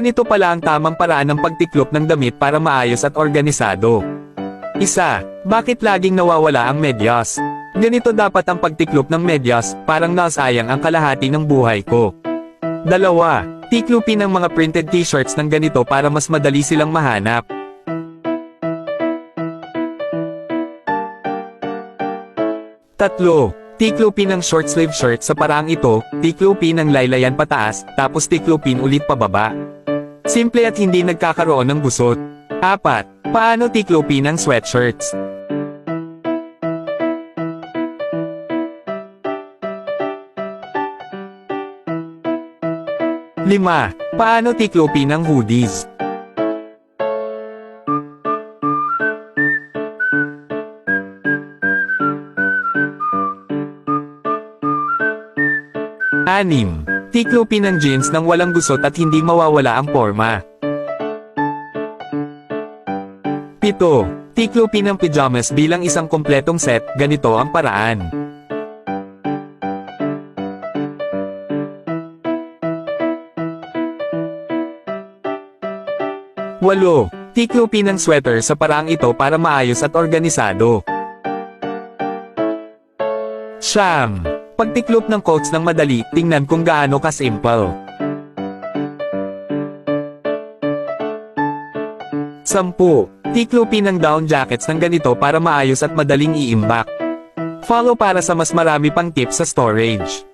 Ganito pala ang tamang paraan ng pagtiklop ng damit para maayos at organisado. Isa, bakit laging nawawala ang medyas? Ganito dapat ang pagtiklop ng medyas, parang nasayang ang kalahati ng buhay ko. Dalawa, tiklopin ang mga printed t-shirts ng ganito para mas madali silang mahanap. Tatlo, tiklopin ang short sleeve shirt sa paraang ito, tiklopin ang laylayan pataas, tapos tiklopin ulit pababa. Simple at hindi nagkakaroon ng gusot. Apat, paano tiklopin ang sweatshirts? Lima, paano tiklopin ang hoodies? Anim, tiklopin ang jeans nang walang gusot at hindi mawawala ang forma. Pito, tiklopin ang pajamas bilang isang kompletong set, ganito ang paraan. Walo, tiklopin ang sweater sa paraang ito para maayos at organisado. Siyam, pagtiklop ng coats ng madali, tingnan kung gaano ka-simple. Sampu, tiklopin ang down jackets ng ganito para maayos at madaling iimbak. Follow para sa mas marami pang tips sa storage.